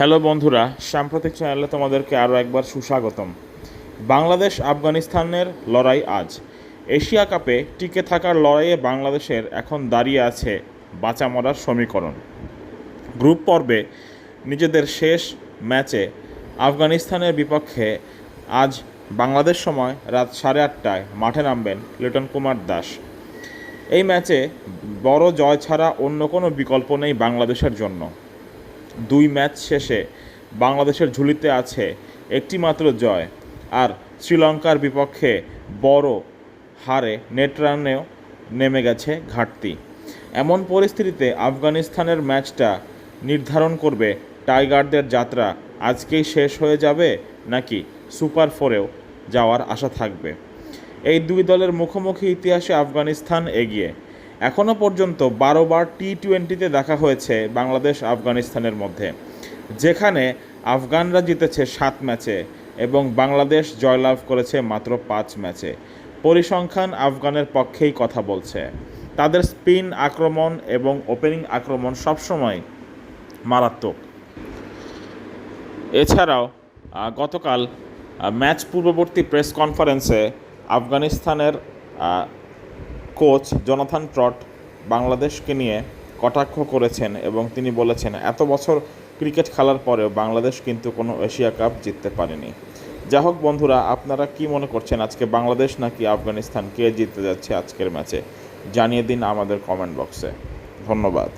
Hello বন্ধুরা, সাম্প্রতিক চ্যানেলে তোমাদেরকে আরও একবার সুস্বাগতম। বাংলাদেশ, আফগানিস্তানের লড়াই আজ। এশিয়া কাপে টিকে থাকার লড়াইয়ে বাংলাদেশের এখন দাঁড়িয়ে আছে বাঁচা মরার সমীকরণ। গ্রুপ পর্বে নিজেদের শেষ ম্যাচে আফগানিস্তানের বিপক্ষে আজ বাংলাদেশ সময় রাত সাড়ে আটটায় মাঠে নামবেন লিটন কুমার দাস। এই ম্যাচে বড় জয় ছাড়া অন্য কোনো বিকল্প নেই বাংলাদেশের জন্য। দুই ম্যাচ শেষে বাংলাদেশের ঝুলিতে আছে একটি মাত্র জয়। আর শ্রীলঙ্কার বিপক্ষে বড় হারে নেট রানেও নেমে গেছে ঘাটতি। এমন পরিস্থিতিতে আফগানিস্তানের ম্যাচটা নির্ধারণ করবে টাইগারদের যাত্রা। আজকেই শেষ হয়ে যাবে নাকি সুপার ফোরেও যাওয়ার আশা থাকবে? এই দুই দলের মুখোমুখি ইতিহাসে আফগানিস্তান এগিয়ে। এখনও পর্যন্ত বারোবার টি টোয়েন্টিতে দেখা হয়েছে বাংলাদেশ আফগানিস্তানের মধ্যে, যেখানে আফগানরা জিতেছে সাত ম্যাচে এবং বাংলাদেশ জয়লাভ করেছে মাত্র পাঁচ ম্যাচে। পরিসংখ্যান আফগানের পক্ষেই কথা বলছে। তাদের স্পিন আক্রমণ এবং ওপেনিং আক্রমণ সবসময় মারাত্মক। এছাড়াও গতকাল ম্যাচ পূর্ববর্তী প্রেস কনফারেন্সে আফগানিস্তানের কোচ জনাথান ট্রট বাংলাদেশকে নিয়ে কটাক্ষ করেছেন এবং তিনি বলেছেন, এত বছর ক্রিকেট খেলার পরেও বাংলাদেশ কিন্তু কোনো এশিয়া কাপ জিততে পারেনি। যা হোক বন্ধুরা, আপনারা কি মনে করছেন, আজকে বাংলাদেশ নাকি আফগানিস্তান কে জিততে যাচ্ছে আজকের ম্যাচে? জানিয়ে দিন আমাদের কমেন্ট বক্সে। ধন্যবাদ।